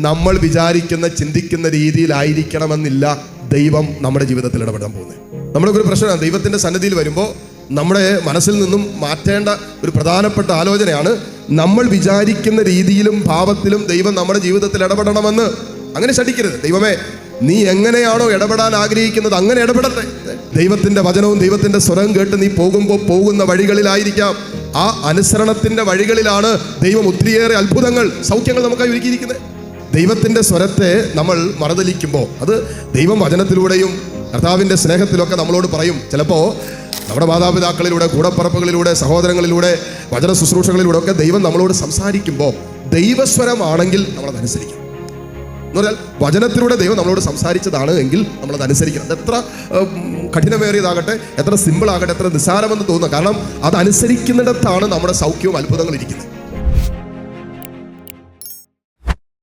നമ്മൾ വിചാരിക്കുന്ന ചിന്തിക്കുന്ന രീതിയിലായിരിക്കണമെന്നില്ല ദൈവം നമ്മുടെ ജീവിതത്തിൽ ഇടപെടാൻ പോകുന്നത്. നമ്മുടെ ഒരു പ്രശ്നമാണ്. ദൈവത്തിന്റെ സന്നദ്ധിയിൽ വരുമ്പോൾ നമ്മുടെ മനസ്സിൽ നിന്നും മാറ്റേണ്ട ഒരു പ്രധാനപ്പെട്ട ആലോചനയാണ് നമ്മൾ വിചാരിക്കുന്ന രീതിയിലും ഭാവത്തിലും ദൈവം നമ്മുടെ ജീവിതത്തിൽ ഇടപെടണമെന്ന്. അങ്ങനെ ശഠിക്കരുത്. ദൈവമേ നീ എങ്ങനെയാണോ ഇടപെടാൻ ആഗ്രഹിക്കുന്നത് അങ്ങനെ ഇടപെടട്ടെ. ദൈവത്തിന്റെ വചനവും ദൈവത്തിന്റെ സ്വരം കേട്ട് നീ പോകുമ്പോൾ പോകുന്ന വഴികളിലായിരിക്കാം. ആ അനുസരണത്തിന്റെ വഴികളിലാണ് ദൈവം ഒത്തിരിയേറെ അത്ഭുതങ്ങൾ സൗഖ്യങ്ങൾ നമുക്കായി ഒരുക്കിയിരിക്കുന്നത്. ദൈവത്തിന്റെ സ്വരത്തെ നമ്മൾ മറുതലിക്കുമ്പോൾ അത് ദൈവം വചനത്തിലൂടെയും കർത്താവിന്റെ സ്നേഹത്തിലൊക്കെ നമ്മളോട് പറയും. ചിലപ്പോൾ നമ്മുടെ മാതാപിതാക്കളിലൂടെ കൂടപ്പറപ്പുകളിലൂടെ സഹോദരങ്ങളിലൂടെ വചന ശുശ്രൂഷകളിലൂടെ ഒക്കെ ദൈവം നമ്മളോട് സംസാരിക്കുമ്പോൾ ദൈവസ്വരമാണെങ്കിൽ നമ്മളതനുസരിക്കും എന്ന് പറഞ്ഞാൽ വചനത്തിലൂടെ ദൈവം നമ്മളോട് സംസാരിച്ചതാണ് എങ്കിൽ നമ്മളത് അനുസരിക്കണം. എത്ര കഠിനമേറിയതാകട്ടെ എത്ര സിമ്പിൾ ആകട്ടെ എത്ര നിസ്സാരമെന്ന് തോന്നുക കാരണം അത് അനുസരിക്കുന്നിടത്താണ് നമ്മുടെ സൗഖ്യവും അത്ഭുതങ്ങളും ഇരിക്കുന്നത്.